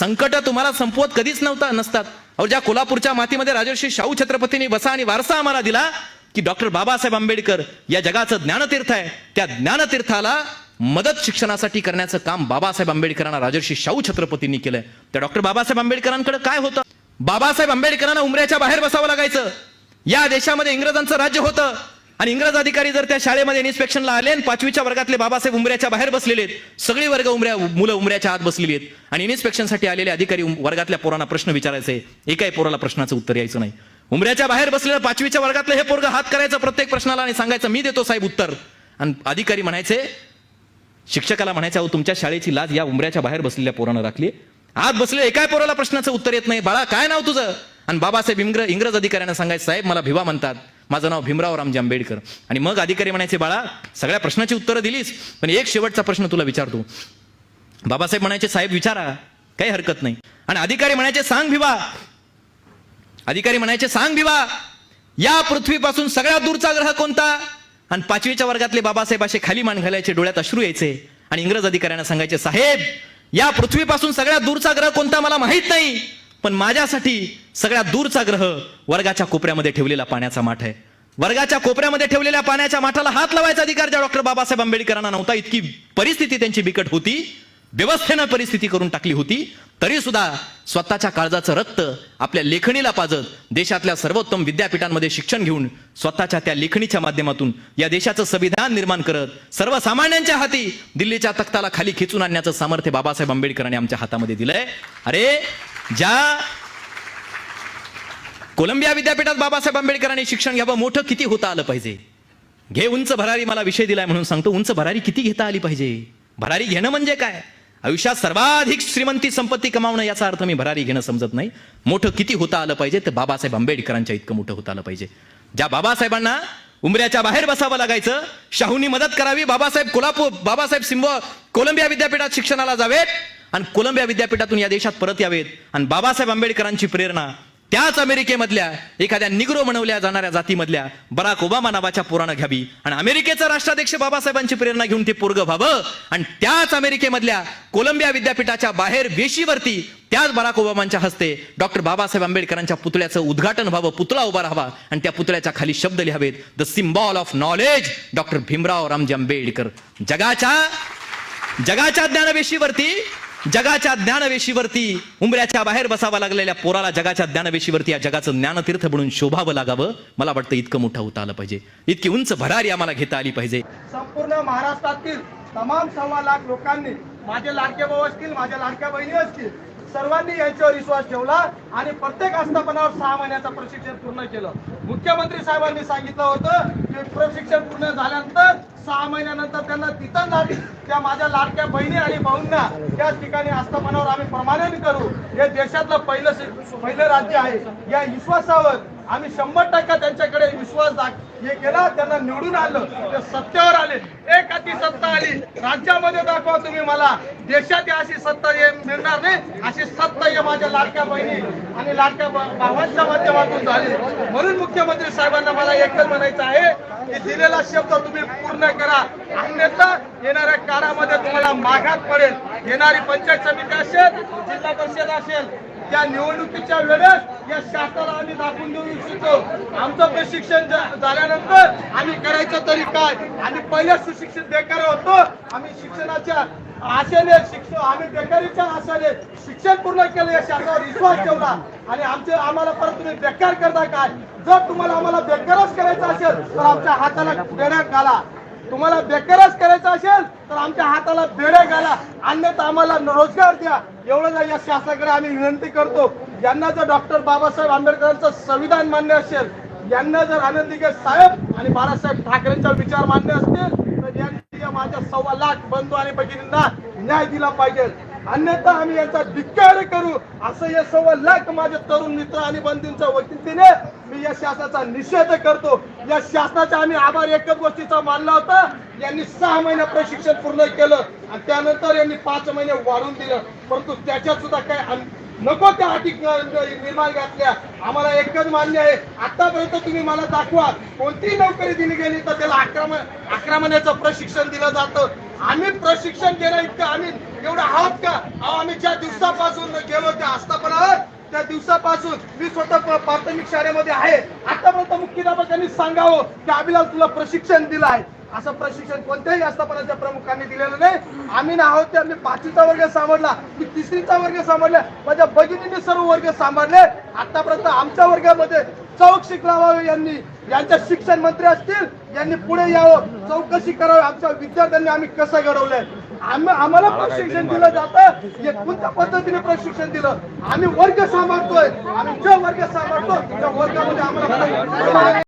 संकट तुम्हाला संपवत कधीच नव्हता नसतात. अहो ज्या कोल्हापूरच्या मातीमध्ये राजर्षी शाहू छत्रपतींनी बसा आणि वारसा आम्हाला दिला की डॉक्टर बाबासाहेब आंबेडकर या जगाचं ज्ञानतीर्थ आहे. त्या ज्ञानतीर्थाला मदत शिक्षणासाठी करण्याचं काम बाबासाहेब आंबेडकरांना राजर्षी शाहू छत्रपतींनी केलंय. त्या डॉक्टर बाबासाहेब आंबेडकरांकडे काय होतं? बाबासाहेब आंबेडकरांना उमऱ्याच्या बाहेर बसावं लागायचं. या देशामध्ये इंग्रजांचं राज्य होतं. आणि इंग्रज अधिकारी जर त्या शाळेमध्ये इन्स्पेक्शनला आले आणि पाचवीच्या वर्गातले बाबासाहेब उमऱ्याच्या बाहेर बसलेले आहेत सगळी वर्ग उमऱ्या मुलं उमऱ्याच्या आत बसलेली आहेत. आणि इन्स्पेक्शनसाठी आलेले अधिकारी वर्गातल्या पोरांना प्रश्न विचारायचे एकाही पोराला प्रश्नाचं उत्तर यायचं नाही. उमऱ्याच्या बाहेर बसलेलं पाचवीच्या वर्गातलं हे पोरग हात करायचं प्रत्येक प्रश्नाला आणि सांगायचं मी देतो साहेब उत्तर. आणि अधिकारी म्हणायचे शिक्षकाला म्हणायचं अहो तुमच्या शाळेची लाज या उमऱ्याच्या बाहेर बसलेल्या पोरानं राखली आत बसले एकाय पोराला प्रश्नाचं उत्तर येत नाही. बाळा काय नाव तुझं? आणि बाबासाहेब इंग्र इंग्रज अधिकाऱ्यांना सांगायचं साहेब मला भिवा म्हणतात. माझं नाव भीमराव रामजी आंबेडकर. आणि मग अधिकारी म्हणायचे बाळा सगळ्या प्रश्नाची उत्तरं दिलीस पण एक शेवटचा प्रश्न तुला विचारतो. बाबासाहेब म्हणायचे साहेब विचारा काही हरकत नाही. आणि अधिकारी म्हणायचे सांग भिवा. अधिकारी म्हणायचे सांग भिवा या पृथ्वीपासून सगळ्यात दूरचा ग्रह कोणता? आणि पाचवीच्या वर्गातले बाबासाहेब असे खाली मान घालायचे डोळ्यात अश्रू यायचे. आणि इंग्रज अधिकाऱ्यांना सांगायचे साहेब या पृथ्वीपासून सगळ्यात दूरचा ग्रह कोणता मला माहीत नाही. पण माझ्यासाठी सगळ्यात दूरचा ग्रह वर्गाच्या कोपऱ्यामध्ये ठेवलेला पाण्याचा माठ आहे. वर्गाच्या कोपऱ्यामध्ये ठेवलेल्या पाण्याच्या माठाला हात लावायचा अधिकार ज्या डॉक्टर बाबासाहेब आंबेडकरांना नव्हता इतकी परिस्थिती त्यांची बिकट होती. व्यवस्थेनं परिस्थिती करून टाकली होती. तरी सुद्धा स्वतःच्या काळजाचं रक्त आपल्या लेखणीला पाजत देशातल्या सर्वोत्तम विद्यापीठांमध्ये शिक्षण घेऊन स्वतःच्या त्या लेखणीच्या माध्यमातून या देशाचं संविधान निर्माण करत सर्वसामान्यांच्या हाती दिल्लीच्या तख्ताला खाली खेचून आणण्याचं सामर्थ्य बाबासाहेब आंबेडकरांनी आमच्या हातामध्ये दिलंय. अरे ज्या कोलंबिया विद्यापीठात बाबासाहेब आंबेडकरांनी शिक्षण घ्यावं मोठं किती होता आलं पाहिजे? घे उंच भरारी मला विषय दिलाय म्हणून सांगतो उंच भरारी किती घेता आली पाहिजे? भरारी घेणं म्हणजे काय? आयुष्यात सर्वाधिक श्रीमंती संपत्ती कमावणं याचा अर्थ मी भरारी घेणं समजत नाही. मोठं किती होता आलं पाहिजे तर बाबासाहेब आंबेडकरांच्या इतकं मोठं होता आलं पाहिजे. ज्या बाबासाहेबांना उमऱ्याच्या बाहेर बसावं लागायचं शाहूंनी मदत करावी बाबासाहेब कोल्हापूर बाबासाहेब सिंब कोलंबिया विद्यापीठात शिक्षणाला जावेत आणि कोलंबिया विद्यापीठातून या देशात परत यावेत. आणि बाबासाहेब आंबेडकरांची प्रेरणा त्याच अमेरिकेमधल्या एखाद्या निग्रो म्हणवल्या जाणाऱ्या जातीमधल्या बराक ओबामा नावाच्या पोरानं घ्यावी. आणि अमेरिकेचा राष्ट्राध्यक्ष बाबासाहेबांची प्रेरणा घेऊन ते पोरग व्हावं. आणि त्याच अमेरिकेमधल्या कोलंबिया विद्यापीठाच्या बाहेर वेशीवरती त्याच बराक ओबामांच्या हस्ते डॉक्टर बाबासाहेब आंबेडकरांच्या पुतळ्याचं उद्घाटन व्हावं पुतळा उभा राहावा. आणि त्या पुतळ्याच्या खाली शब्द लिहावेत. The symbol of knowledge doctor Bhimrao Ramji Ambedkar. जगाच्या जगाच्या ज्ञानवेशीवरती जगाच्या ज्ञानवेशीवरती उंबऱ्याच्या बाहेर बसावा लागलेल्या पोराला जगाच्या ज्ञानवेशीवरती या जगाचं ज्ञानतीर्थ म्हणून शोभावं लागावं. मला वाटतं इतकं मोठं होता आलं पाहिजे. इतकी उंच भरारी आम्हाला घेता आली पाहिजे. संपूर्ण महाराष्ट्रातील तमाम सव्वा लाख लोकांनी माझे लाडके भाऊ असतील माझ्या लाडक्या बहिणी असतील सर्वांनी यांच्यावर विश्वास ठेवला आणि प्रत्येक आस्थापनावर सहा महिन्याचं प्रशिक्षण पूर्ण केलं. मुख्यमंत्री साहेबांनी सांगितलं होतं की प्रशिक्षण पूर्ण झाल्यानंतर सहा महिन्यानंतर त्यांना तिथं जावी त्या माझ्या लाडक्या बहिणी आणि भाऊंना त्याच ठिकाणी आस्थापनावर आम्ही प्रमाणित करू. हे देशातलं पहिलं पहिलं राज्य आहे. या विश्वासावर आम्ही शंभर टक्का त्यांच्याकडे विश्वास दाख हे केला त्यांना निवडून आलं ते सत्तेवर आले. एक अति सत्ता आली. राज्यामध्ये दाखवा तुम्ही मला. देशात अशी सत्ता हे मिळणार नाही. अशी सत्ता हे माझ्या लाडक्या बहिणी. आणि लाडक्या भावांच्या माध्यमातून झाली. म्हणून मुख्यमंत्री साहेबांना मला एकच म्हणायचं आहे की दिलेला शब्द तुम्ही पूर्ण करा. अन्यथा काळामध्ये तुम्हाला माघात पडेल. येणारी पंचायत समिती असेल जिल्हा परिषद असेल त्या निवडणुकीच्या वेळेस या शासनाला आम्ही दाखवून देऊ इच्छितो. आमचं प्रशिक्षण झाल्यानंतर आम्ही करायचं तरी काय? आम्ही पहिले सुशिक्षित बेकार होतो. आम्ही शिक्षणाच्या आशेने शिक्षण आम्ही बेकारीच्या आशेने शिक्षण पूर्ण केलं या शासनावर विश्वास ठेवला. आणि आमचे आम्हाला परत तुम्ही बेकार करता काय? जर तुम्हाला आम्हाला बेकारच करायचं असेल तर आमच्या हाताला देण्यात घाला. तुम्हाला बेकारच करायचं असेल तर आमच्या हाताला बेड्या घाला. अन्यथा आम्हाला रोजगार द्या. एवढं या शासनाकडे आम्ही विनंती करतो यांना जर डॉक्टर बाबासाहेब आंबेडकरांचं संविधान मान्य असेल यांना जर आनंदीगे साहेब आणि बाळासाहेब ठाकरेंचा विचार मान्य असतील तर यांनी माझ्या सव्वा लाख बंधू आणि भगिनींना न्याय दिला पाहिजे. अन्यथा आम्ही याचा धिक्कार करू. असं या सव्वा लाख माझे तरुण मित्र आणि बंधूंच्या वकिलतीने मी या शासनाचा निषेध करतो. या शासनाचा आम्ही आभार एकच गोष्टीचा मानला होता. यांनी सहा महिने प्रशिक्षण पूर्ण केलं आणि त्यानंतर यांनी पाच महिने वाढून दिलं. परंतु त्याच्यात सुद्धा काय नको त्या अटी निर्माण घातल्या. आम्हाला एकच मान्य आहे. आतापर्यंत तुम्ही मला दाखवा. कोणतीही नोकरी दिली गेली तर त्याला आक्रमण आक्रमणाचं प्रशिक्षण दिलं जातं. आम्ही प्रशिक्षण घेणं इतकं आम्ही एवढं आहात का? अहो, आम्ही ज्या दिवसापासून गेलो त्या आस्थापनावर त्या दिवसापासून मी स्वतः प्राथमिक शाळेमध्ये आहे. आतापर्यंत मुख्याध्यापकांनी सांगावं की अभिलाल तुला प्रशिक्षण दिलं आहे. असं प्रशिक्षण कोणत्याही आस्थापनाच्या प्रमुखांनी दिलेलं नाही. आम्ही ना आहोत ते आम्ही पाचवीचा वर्ग सांभाळला मी तिसरीचा वर्ग सांभाळला माझ्या भगिनीने सर्व वर्ग सांभाळले. आतापर्यंत आमच्या वर्गामध्ये चौक शिकलावा यांनी. यांच्या शिक्षण मंत्री असतील यांनी पुढे यावं. चौकशी करावी. आमच्या विद्यार्थ्यांनी आम्ही कसं घडवलंय? आम्ही आम्हाला प्रशिक्षण दिलं जातं. हे कोणत्या पद्धतीने प्रशिक्षण दिलं? आम्ही वर्ग सांभाळतोय. आम्ही जो वर्ग सांभाळतो त्या वर्गामध्ये आम्हाला